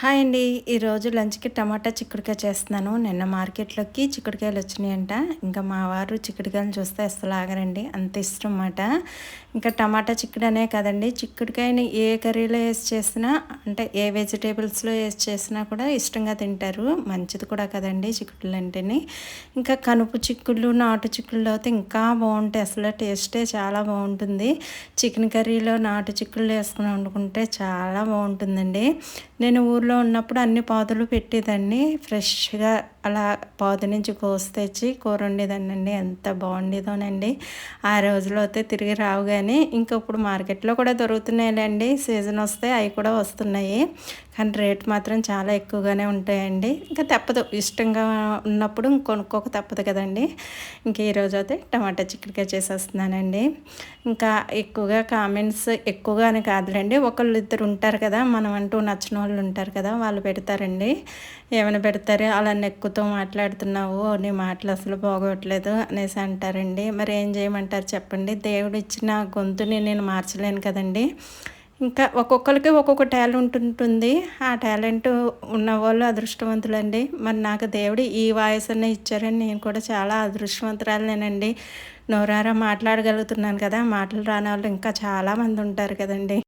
Hi అండి. ఈరోజు లంచ్కి టమాటా చిక్కుడుకాయ చేస్తున్నాను. నిన్న మార్కెట్లోకి చిక్కుడుకాయలు వచ్చినాయంట. ఇంకా మా వారు చిక్కుడుకాయలు చూస్తే అసలు ఆగరండి. అంత ఇష్టం అన్నమాట ఇంకా టమాటా చిక్కుడనే కదండి. చిక్కుడుకాయని ఏ కర్రీలో వేసి చేసినా అంటే ఏ వెజిటేబుల్స్లో వేసి చేసినా కూడా ఇష్టంగా తింటారు. మంచిది కూడా కదండి చిక్కుడులు అంటేనే. ఇంకా కనుపు చిక్కుళ్ళు నాటు చిక్కుళ్ళు అయితే ఇంకా బాగుంటాయి. అసలు టేస్టే చాలా బాగుంటుంది. చికెన్ కర్రీలో నాటు చిక్కుళ్ళు వేసుకుని వండుకుంటే చాలా బాగుంటుందండి. నేను ఊర్లో ఉన్నప్పుడు అన్ని పాదులు పెట్టేదాన్ని. ఫ్రెష్గా అలా పాదు నుంచి కోసి తెచ్చి కూర వండేదాన్ని ఎంత బాగుండేదోనండి. ఆ రోజులో అయితే తిరిగి రావు కానీ ఇంకా ఇప్పుడు మార్కెట్లో కూడా దొరుకుతున్నాయిలేండి. సీజన్ వస్తే అవి కూడా వస్తున్నాయి. కానీ రేట్ మాత్రం చాలా ఎక్కువగానే ఉంటాయండి. ఇంకా తప్పదు. ఇష్టంగా ఉన్నప్పుడు కొనుక్కోక తప్పదు కదండి. ఇంక ఈరోజు అయితే టమాటా చిక్కుడుకాయ చేసేస్తున్నానండి. ఇంకా ఎక్కువగా కామెంట్స్ ఎక్కువగానే కాదులేండి. ఒకళ్ళు ఇద్దరు ఉంటారు కదా మనం అంటూ నచ్చిన వాళ్ళు ఉంటారు కదా వాళ్ళు పెడతారండి. ఏమైనా పెడతారు? అలా నెక్కుతూ మాట్లాడుతున్నావు నీ మాటలు అసలు బాగోట్లేదు అనేసి అంటారండి. మరి ఏం చేయమంటారు చెప్పండి. దేవుడు ఇచ్చిన గొంతుని నేను మార్చలేను కదండి. ఇంకా ఒక్కొక్కరికి ఒక్కొక్క టాలెంట్ ఉంటుంది. ఆ టాలెంట్ ఉన్న వాళ్ళు అదృష్టవంతులండి. మరి నాకు దేవుడు ఈ వాయిస్ అన్న ఇచ్చారని నేను కూడా చాలా అదృష్టవంతురాలనేనండి. నోరారా మాట్లాడగలుగుతున్నాను కదా మాటలు రాని వాళ్ళు ఇంకా చాలామంది ఉంటారు కదండి.